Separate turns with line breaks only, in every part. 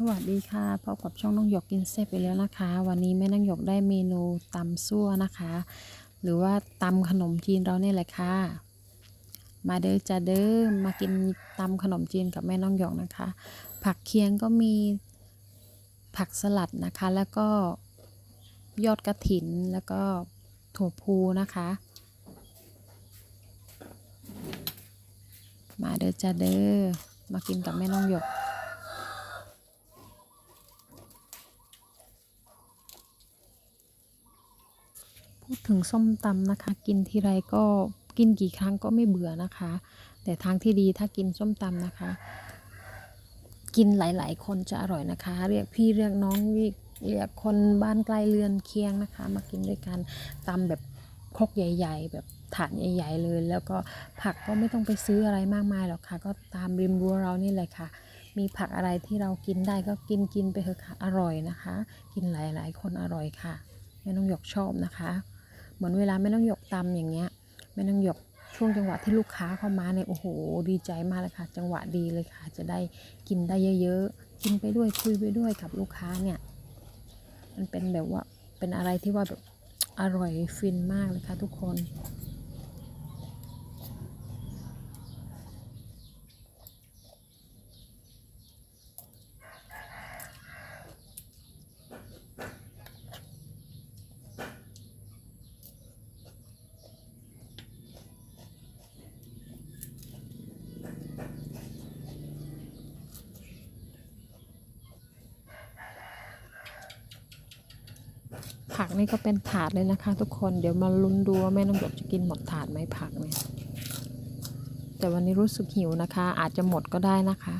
สวัสดีค่ะพบกับช่องน้องหยกกินเซฟไปแล้วนะคะ วันนี้แม่น้องหยกได้เมนูตำซั่วนะคะ หรือว่าตำขนมจีนเราเนี่ยแหละค่ะ มาเด้อจ้าเด้อมากินตำขนมจีนกับแม่น้องหยกนะคะ ผักเคียงก็มีผักสลัดนะคะ แล้วก็ยอดกระถินแล้วก็ถั่วพูนะคะ มาเด้อจ้าเด้อมากินกับแม่น้องหยก พูดถึงส้มตำนะคะ กินทีไรก็กินกี่ครั้งก็ไม่เบื่อนะคะ แต่ทางที่ดีถ้ากินส้มตำนะคะ กินหลาย ๆ คนจะอร่อยนะคะ เรียกพี่เรียกน้องเรียกเรียกคนบ้านใกล้เรือนเคียงนะคะ มากินด้วยกันตำแบบครกใหญ่ ๆ แบบถาดใหญ่ๆเลย แล้วก็ผักก็ไม่ต้องไปซื้ออะไรมากมายหรอกค่ะ ก็ตามริมรั้วเรานี่แหละค่ะ มีผักอะไรที่เรากินได้ก็กินกินไปเถอะค่ะอร่อยนะคะ กินหลายๆ คนอร่อยค่ะแม่น้องหยกชอบนะคะ เหมือนเวลาแม่น้องหยกตำอย่างเงี้ยแม่น้องหยกช่วงจังหวะที่ลูกค้าเข้ามาเนี่ยโอ้โห ดีใจมากเลยค่ะ จังหวะดีเลยค่ะ จะได้กินได้เยอะๆกินไปด้วยคุยไปด้วยกับลูกค้าเนี่ยมันเป็นแบบว่าเป็นอะไรที่ว่าแบบอร่อยฟินมากเลยค่ะทุกคน ผักนี่ก็เป็นถาดเลยนะคะ ทุกคนเดี๋ยวมาลุ้นดูว่าแม่น้องหยกจะกินหมดถาดไหมผักเนี่ยแต่วันนี้รู้สึกหิวนะคะ อาจจะหมดก็ได้นะคะ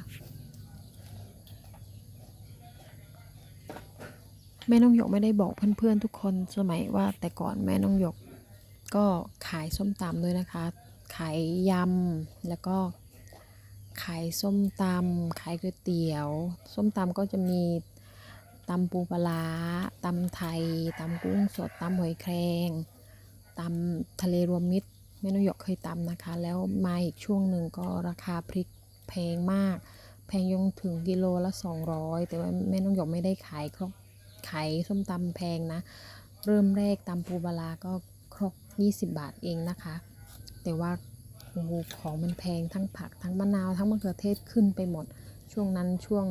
แม่น้องหยกไม่ได้บอกเพื่อนๆทุกคนสมัยว่าแต่ก่อนแม่น้องหยก ก็ขายส้มตำด้วยนะคะ ขายยำแล้วก็ขายส้มตำขายก๋วยเตี๋ยว ส้มตำก็จะมี ตำปูปลาตำไทยตำกุ้งสดตำหอยแครงตำทะเลรวมมิตรแม่นกหยกเคยตำนะคะ แล้วมาอีกช่วงหนึ่งก็ราคาพริกแพงมาก แพงยงถึงกิโลละ 200 แต่ว่าแม่นกหยกไม่ได้ขายครกขายส้มตำแพงนะ เริ่มแรกตำปูปลาร้าก็ครก20 บาทเองนะคะ แต่ว่าโอ้โหของมันแพงทั้งผักทั้งมะนาวทั้งมะเขือเทศขึ้นไปหมด ช่วงนั้นช่วง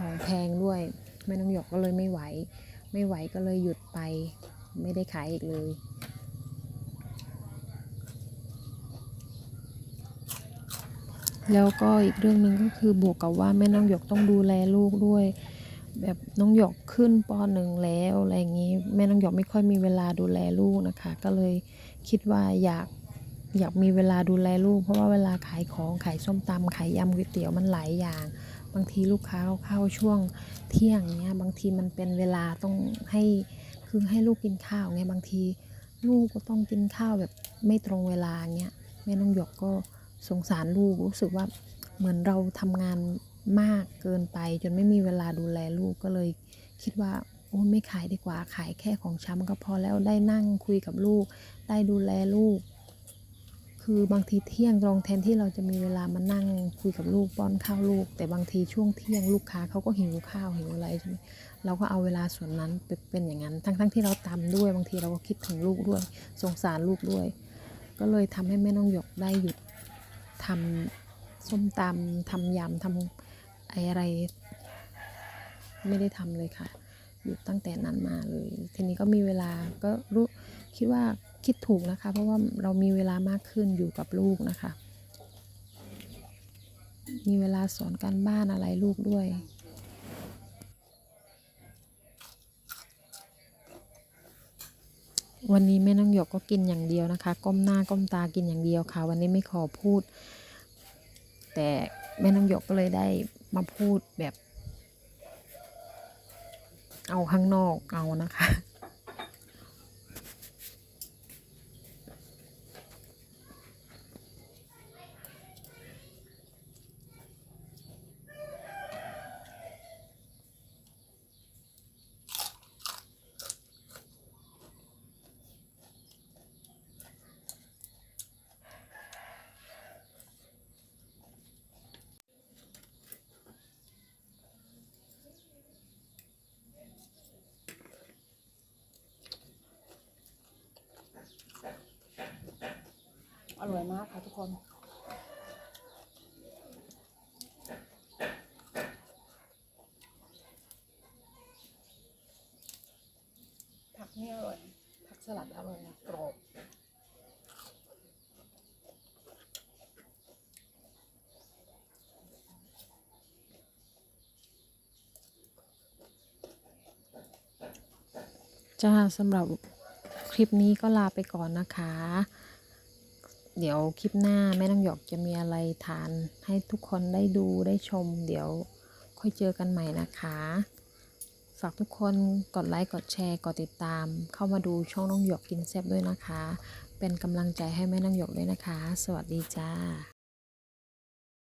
ของแพงด้วยแม่น้องหยกก็เลยไม่ไหว ไม่ไหวก็เลยหยุดไป ไม่ได้ขายอีกเลยแล้วก็อีกเรื่องหนึ่งก็คือบวกกับว่าแม่น้องหยกต้องดูแลลูกด้วย แบบน้องหยกขึ้นปหนึ่งแล้วอะไรอย่างนี้ แม่น้องหยกไม่ค่อยมีเวลาดูแลลูกนะคะ ก็เลยคิดว่าอยากอยากมีเวลาดูแลลูก เพราะว่าเวลาขายของขายส้มตำขายยำก๋วยเตี๋ยวมันหลายอย่าง บางทีลูกค้าเขาเข้าช่วงเที่ยงเนี้ยบางทีมันเป็นเวลาต้องให้คือให้ลูกกินข้าวเงี้ยบางทีลูกก็ต้องกินข้าวแบบไม่ตรงเวลาเงี้ยแม่น้องหยกก็สงสารลูกรู้สึกว่าเหมือนเราทำงานมากเกินไป จนไม่มีเวลาดูแลลูกก็เลยคิดว่าโอ้ไม่ขายดีกว่าขายแค่ของช้ำก็พอแล้วได้นั่งคุยกับลูก ได้ดูแลลูก คือบางทีเที่ยงตรงแทนที่เราจะมีเวลามานั่งคุยกับลูกป้อนข้าวลูก แต่บางทีช่วงเที่ยงลูกค้าเขาก็หิวข้าวหิวอะไรใช่ไหมเราก็เอาเวลาส่วนนั้นเป็นอย่างนั้น ทั้งๆทที่เราตำด้วยบางทีเราก็คิดถึงลูกด้วย สงสารลูกด้วย ก็เลยทำให้แม่น้องหยกได้หยุดทำส้มตำทำยำทำออะไร ไม่ได้ทำเลยค่ะ หยุดตั้งแต่นั้นมาเลย ทีนี้ก็มีเวลาก็รู้คิดว่าคิดถูกนะคะ เพราะว่าเรามีเวลามากขึ้นอยู่กับลูกนะคะ มีเวลาสอนการบ้านอะไรลูกด้วยวันนี้แม่น้องหยกก็กินอย่างเดียวนะคะ ก้มหน้าก้มตากินอย่างเดียวค่ะ วันนี้ไม่ขอพูด แต่แม่น้องหยกก็เลยได้มาพูดแบบ เอาข้างนอกเอานะคะากค่ะทุกคน ผักนี่อร่อย ผักสลัดอร่อยนะกรอบจ้าสำหรับคลิปนี้ก็ลาไปก่อนนะคะ เดี๋ยวคลิปหน้าแม่น้องหยกจะมีอะไรทานให้ทุกคนได้ดูได้ชม เดี๋ยวค่อยเจอกันใหม่นะคะ ฝากทุกคนกดไลค์กดแชร์กดติดตาม เข้ามาดูช่องน้องหยกกินแซ่บด้วยนะคะ เป็นกำลังใจให้แม่น้องหยกด้วยนะคะ สวัสดีจ้า